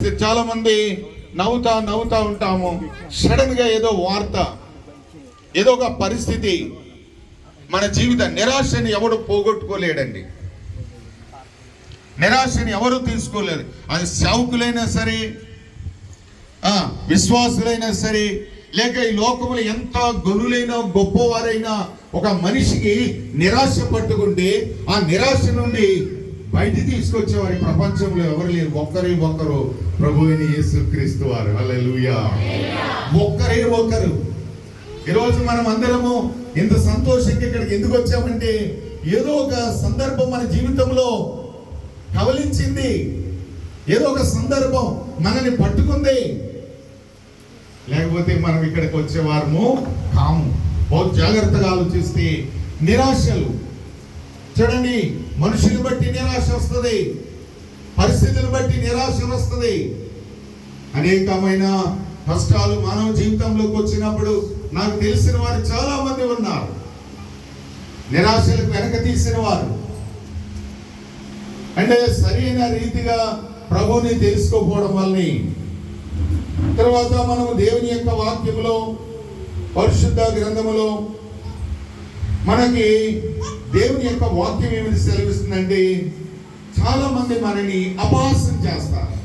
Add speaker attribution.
Speaker 1: చాలా మంది నవ్వుతా నవ్వుతా ఉంటాము. సడన్గా ఏదో వార్త ఏదో ఒక పరిస్థితి మన జీవిత నిరాశని ఎవడు పోగొట్టుకోలేడండి. నిరాశని ఎవరు తీసుకోలేరు? అది సేవకులైనా సరే ఆ, విశ్వాసులైనా సరే లేక ఈ లోకములు ఎంత గనులైన గొప్పవారైనా ఒక మనిషికి నిరాశ పట్టుకుంటే ఆ నిరాశ నుండి బయట తీసుకొచ్చేవారి ప్రపంచంలో ఎవరు లేరు. ఒక్కరి ఒక్కరు ప్రభు అని యేసు క్రీస్తు వారు. అల్లెలుయా ఒక్కరే ఒక్కరు. ఈరోజు మనం అందరము ఇంత సంతోషంగా ఇక్కడికి ఎందుకు వచ్చామంటే ఏదో ఒక సందర్భం మన జీవితంలో కవలించింది. ఏదో ఒక సందర్భం మనని పట్టుకుంది. లేకపోతే మనం ఇక్కడికి వచ్చేవారము కాము. బహు జాగ్రత్తగా ఆలోచిస్తే నిరాశలు చూడండి మనుషుని బట్టి నిరాశ వస్తుంది పరిస్థితులు బట్టి నిరాశ వస్తుంది. అనేకమైన కష్టాలు మానవ జీవితంలోకి వచ్చినప్పుడు నాకు తెలిసిన వారు చాలా మంది ఉన్నారు. నిరాశలకు వెనక తీసిన వారు. అంటే సరైన రీతిగా ప్రభుని తెలుసుకోకపోవడం వల్లనే. తర్వాత మనము దేవుని యొక్క వాక్యములో పరిశుద్ధ గ్రంథములో మనకి దేవుని యొక్క వాక్యం ఏమిటి సెలవిస్తుందంటే చాలా మంది మనని అపాసం చేస్తారు.